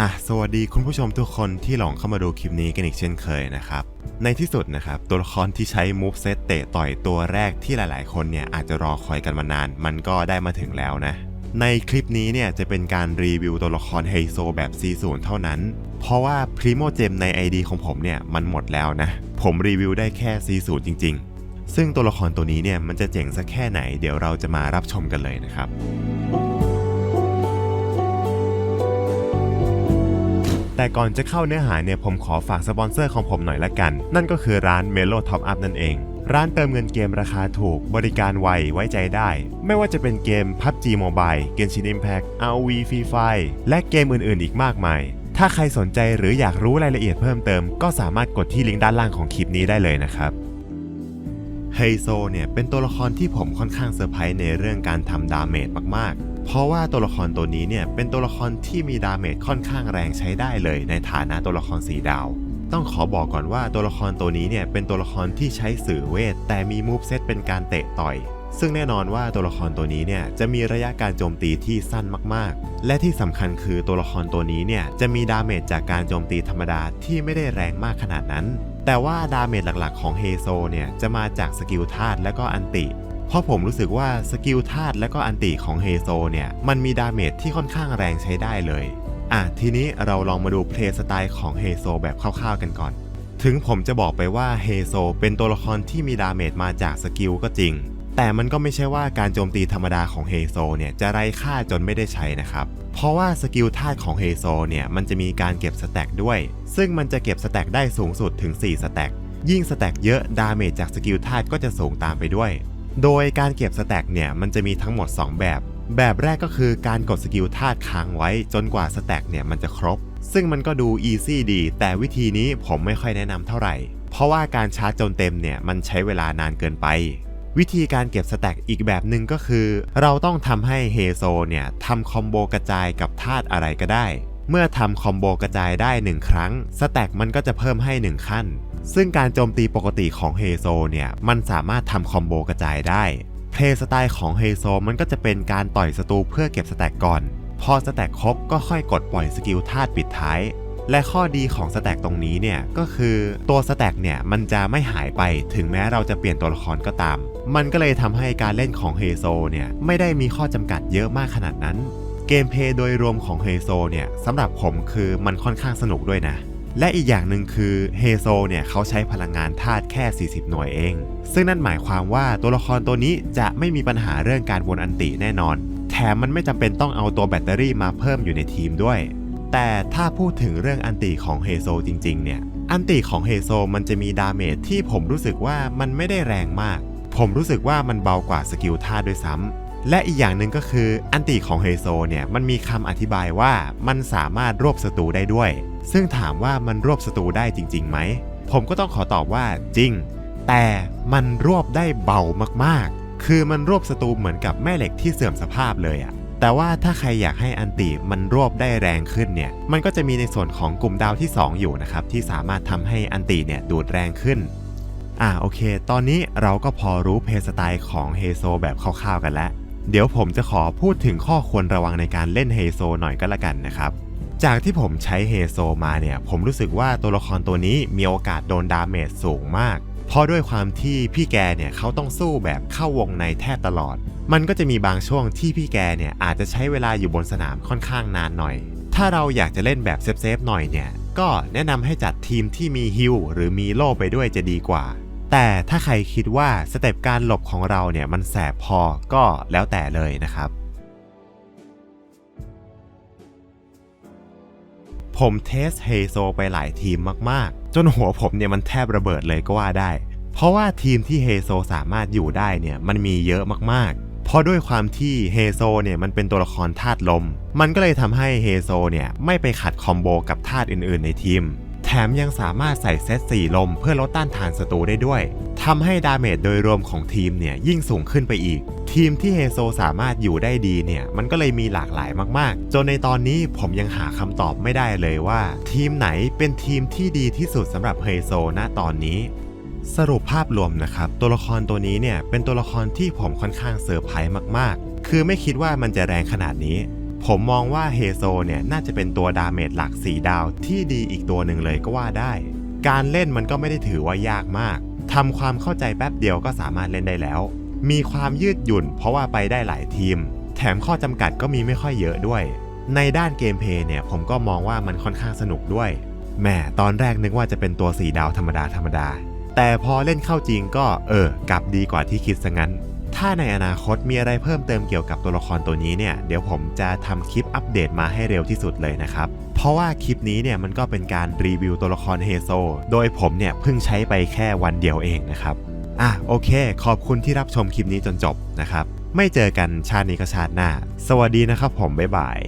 อะสวัสดีคุณผู้ชมทุกคนที่หลงเข้ามาดูคลิปนี้กันอีกเช่นเคยนะครับ ในที่สุดนะครับ ตัวละครที่ใช้มูฟเซตเตะต่อยตัวแรกที่หลายๆ คนเนี่ยอาจจะรอคอยกันมานาน มันก็ได้มาถึงแล้วนะ ในคลิปนี้เนี่ยจะเป็นการรีวิวตัวละครเฮโซแบบ C0 เท่านั้น เพราะว่าพรีโมเจมใน ID ของผมเนี่ยมันหมดแล้วนะ ผมรีวิวได้แค่ C0 จริง ๆ ซึ่งตัวละครตัวนี้เนี่ยมันจะเจ๋งสักแค่ไหน เดี๋ยวเราจะมารับชมกันเลยนะครับ แต่ก่อนจะเข้าเนื้อหาเนี่ยผมขอฝากสปอนเซอร์ของผมหน่อยละกัน นั่นก็คือร้าน Melo Top Up นั่นเอง ร้านเติมเงินเกมราคาถูก บริการไวไว้ใจได้ ไม่ว่าจะเป็นเกม PUBG Mobile Genshin Impact ROV Free Fire และเกมอื่น ๆ อีกมากมาย ถ้าใครสนใจหรืออยากรู้รายละเอียดเพิ่มเติม ก็สามารถกดที่ลิงก์ด้านล่างของคลิปนี้ได้เลยนะครับเฮโซเนี่ยเป็นตัวละครที่ผมค่อนข้างเซอร์ไพรส์ในเรื่องการทำดาเมจมากๆ เพราะว่าตัวละครตัวนี้เนี่ยเป็นตัวละครที่มีดาเมจค่อนข้างแรงใช้ได้เลย ในฐานะตัวละครสีดาว ต้องขอบอกก่อนว่าตัวละครตัวนี้เนี่ยเป็นตัวละครที่ใช้สื่อเวท แต่มีมูฟเซตเป็นการเตะต่อย ซึ่งแน่นอนว่าตัวละครตัวนี้เนี่ยจะมีระยะการโจมตีที่สั้นมากๆ และที่สำคัญคือตัวละครตัวนี้เนี่ยจะมีดาเมจจากการโจมตีธรรมดาที่ไม่ได้แรงมากขนาดนั้น แต่ว่าดาเมจหลักๆ ของเฮโซเนี่ยจะมาจากสกิลธาตุและก็อันติ เพราะผมรู้สึกว่าสกิลธาตุและก็อันติของเฮโซเนี่ย มันมีดาเมจที่ค่อนข้างแรงใช้ได้เลย อะ ทีนี้เราลองมาดูเพลย์สไตล์ของเฮโซแบบคร่าวๆกันก่อน ถึงผมจะบอกไปว่าเฮโซเป็นตัวละครที่มีดาเมจมาจากสกิลก็จริง แต่มันก็ไม่ใช่ว่าการโจมตีธรรมดาของเฮโซเนี่ยจะไร้ค่าจนไม่ได้ใช้นะครับเพราะว่าสกิลธาตุของเฮโซเนี่ยมันจะมีการเก็บสแต็กด้วย ซึ่งมันจะเก็บสแต็กได้สูงสุดถึง 4 สแต็กยิ่งสแต็กเยอะดาเมจจากสกิลธาตุก็จะสูงตามไปด้วย โดยการเก็บสแต็กเนี่ยมันจะมีทั้งหมด 2 แบบ แบบแรกก็คือการกดสกิลธาตุค้างไว้จนกว่าสแต็กเนี่ยมันจะครบ ซึ่งมันก็ดูอีซี่ดี แต่วิธีนี้ผมไม่ค่อยแนะนำเท่าไหร่ เพราะว่าการชาร์จจนเต็มเนี่ยมันใช้เวลานานเกินไป วิธีการเก็บสแต็กอีกแบบหนึ่งก็คือ เราต้องทำให้เฮโซเนี่ยทำคอมโบกระจายกับธาตุอะไรก็ได้ เมื่อทำคอมโบกระจายได้ 1 ครั้ง สแต็กมันก็จะเพิ่มให้ 1 ขั้น ซึ่งการโจมตีปกติของเฮโซเนี่ย มันสามารถทำคอมโบกระจายได้ เพลย์สไตล์ของเฮโซมันก็จะเป็นการต่อยศัตรูเพื่อเก็บสแต็กก่อน พอสแต็กครบก็ค่อยกดปล่อยสกิลธาตุปิดท้าย และข้อดีของสแต็กตรงนี้เนี่ย ก็คือตัวสแต็กเนี่ย มันจะไม่หายไปถึงแม้เราจะเปลี่ยนตัวละครก็ตาม มันก็เลยทำให้การเล่นของเฮโซเนี่ยไม่ได้มีข้อจำกัดเยอะมากขนาดนั้น เกมเพย์โดยรวมของเฮโซเนี่ยสำหรับผมคือมันค่อนข้างสนุกด้วยนะ และอีกอย่างหนึ่งคือเฮโซเนี่ยเขาใช้พลังงานธาตุแค่ 40 หน่วยเอง ซึ่งนั่นหมายความว่าตัวละครตัวนี้จะไม่มีปัญหาเรื่องการวนอันติแน่นอน แถมมันไม่จำเป็นต้องเอาตัวแบตเตอรี่มาเพิ่มอยู่ในทีมด้วย แต่ถ้าพูดถึงเรื่องอันติของเฮโซจริงๆเนี่ยอันติของเฮโซมันจะมีดาเมจที่ผมรู้สึกว่ามันไม่ได้แรงมาก ผมรู้สึกว่ามันเบากว่าสกิลธาตุด้วยซ้ำ และอีกอย่างหนึ่งก็คืออันติของเฮโซเนี่ยมันมีคำอธิบายว่ามันสามารถรวบศัตรูได้ด้วย ซึ่งถามว่ามันรวบศัตรูได้จริงๆไหม ผมก็ต้องขอตอบว่าจริง แต่มันรวบได้เบามากๆ คือมันรวบศัตรูเหมือนกับแม่เหล็กที่เสื่อมสภาพเลยอะแต่ว่าถ้าใครอยากให้อันติมันรวบได้แรงขึ้นเนี่ย มันก็จะมีในส่วนของกลุ่มดาวที่ 2 อยู่นะครับ ที่สามารถทำให้อันติเนี่ยดูดแรงขึ้น อ่าโอเค ตอนนี้เราก็พอรู้เพย์สไตล์ของเฮโซแบบคร่าวๆกันแล้ว เดี๋ยวผมจะขอพูดถึงข้อควรระวังในการเล่นเฮโซหน่อยก็แล้วกันนะครับ จากที่ผมใช้เฮโซมาเนี่ย ผมรู้สึกว่าตัวละครตัวนี้มีโอกาสโดนดาเมจสูงมาก เพราะด้วยความที่พี่แกเนี่ยเขาต้องสู้แบบเข้าวงในแทบตลอด มันก็จะมีบางช่วงที่พี่แกเนี่ยอาจจะใช้เวลาอยู่บนสนามค่อนข้างนานหน่อย ถ้าเราอยากจะเล่นแบบเซฟๆหน่อยเนี่ย ก็แนะนำให้จัดทีมที่มีฮิลหรือมีโล่ไปด้วยจะดีกว่า แต่ถ้าใครคิดว่าสเต็ปการหลบของเราเนี่ยมันแสบพอก็แล้วแต่เลยนะครับ ผมเทสเฮโซไปหลายทีมมากๆ จนหัวผมเนี่ยมันแทบระเบิดเลยก็ว่าได้ เพราะว่าทีมที่เฮโซสามารถอยู่ได้เนี่ยมันมีเยอะมากๆเพราะด้วยความที่เฮโซเนี่ยมันเป็นตัวละครธาตุลม มันก็เลยทำให้เฮโซเนี่ยไม่ไปขัดคอมโบกับธาตุอื่นๆในทีม มยังสามารถใส่เซต4ลมเพื่อลดต้านทานศัตรูได้ด้วยทำให้ดาเมจโดยรวมของทีมเนี่ยยิ่งสูงขึ้นไปอีก ทีมที่เฮโซสามารถอยู่ได้ดีเนี่ยมันก็เลยมีหลากหลายมากๆ จนในตอนนี้ผมยังหาคำตอบไม่ได้เลยว่า ทีมไหนเป็นทีมที่ดีที่สุดสำหรับเฮโซณตอนนี้สรุปภาพรวมนะครับ ตัวละครตัวนี้เนี่ยเป็นตัวละครที่ผมค่อนข้างเซอร์ไพรส์มากๆ คือไม่คิดว่ามันจะแรงขนาดนี้ ผมมองว่าเฮโซเนี่ยน่าจะเป็นตัวดาเมจหลัก 4 ดาวที่ดีอีกตัวหนึ่งเลยก็ว่าได้ การเล่นมันก็ไม่ได้ถือว่ายากมากทำความเข้าใจแป๊บเดียวก็สามารถเล่นได้แล้ว มีความยืดหยุ่นเพราะว่าไปได้หลายทีม แถมข้อจำกัดก็มีไม่ค่อยเยอะด้วย ในด้านเกมเพย์เนี่ยผมก็มองว่ามันค่อนข้างสนุกด้วยแหมตอนแรกนึกว่าจะเป็นตัวสีดาวธรรมดาธรรมดา แต่พอเล่นเข้าจริงก็เออกลับดีกว่าที่คิดซะงั้น ถ้าในอนาคตมีอะไรเพิ่มเติมเกี่ยวกับตัวละครตัวนี้เนี่ยเดี๋ยวผมจะทำคลิปอัปเดตมาให้เร็วที่สุดเลยนะครับ เพราะว่าคลิปนี้เนี่ยมันก็เป็นการรีวิวตัวละครเฮโซโดยผมเนี่ยเพิ่งใช้ไปแค่วันเดียวเองนะครับอะโอเค ขอบคุณที่รับชมคลิปนี้จนจบนะครับ ไม่เจอกันชาตินี้ก็ชาติหน้า สวัสดีนะครับผมบ๊ายบาย